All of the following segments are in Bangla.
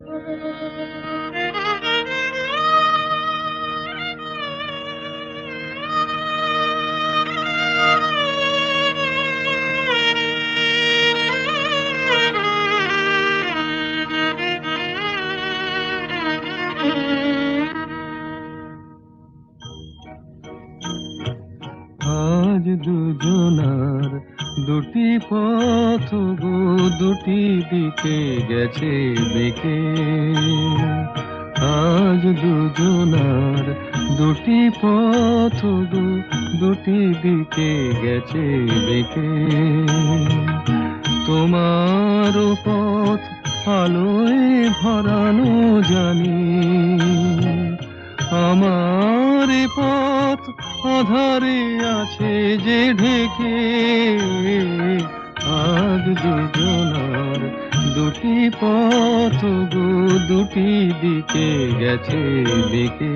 আজ দুটি পথ গো, দুটি দিকে গেছে বেঁকে আজ দুজনার দুটি পথ গো, দুটি দিকে গেছে বেঁকে তোমার পথ আলোয় ভরানো জানি, আমার পথ আধারে আছে যে ঢেকে, আজ দুজনার দুটি পথ গো, দুটি দিকে গেছে দিকে।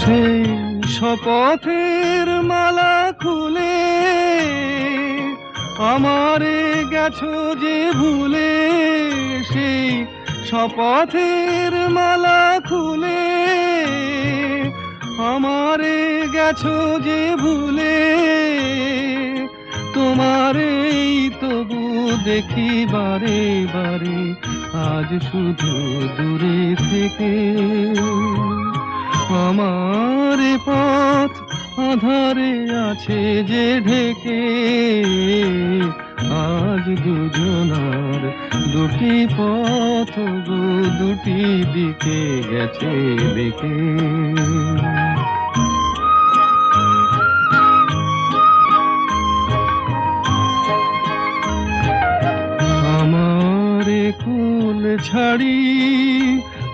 সেই শপথের মালা খুলে আমারে গেছো যে ভুলে সেই শপথের মালা খুলে, আমারে গেছো যে ভুলে, তোমারেই তবু দেখি বারে বারে, আজ শুধু দূরে থেকে। আমার পথ আধারে আছে যে ঢেকে দুটি পথ গো, দুটি দিকে গেছে দেখে। আমারে কুল ছাড়ি,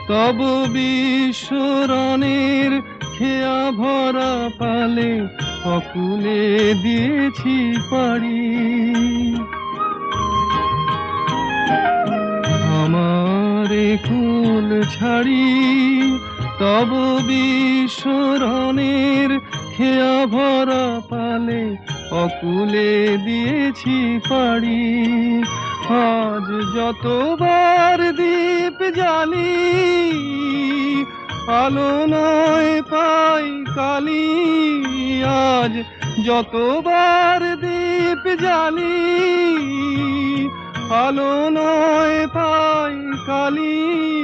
তব বিশ্বরণের খেয়া ভরা পালে অকুলে দিয়েছি পারি ছাড়ি, তব বিশ্বরণের খেয়া ভরা পালে অকুলে দিয়েছি পারি আজ যতবার দীপ জ্বালি, আলো নয় পাই কালি। আজ যতবার দীপ জ্বালি, আলো নয় পাই কালি।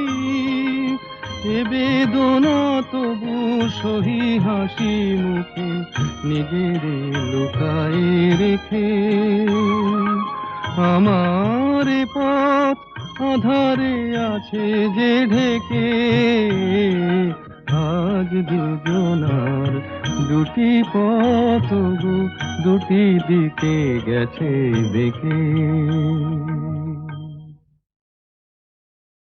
এ বেদনা তবু সহি হাসি মুখে, নিজের লুকায় রেখে। আমার পথ আধারে আছে যে ঢেকে, আজ দুজনার দুটি পথ দুটি দিকে গেছে বেঁকে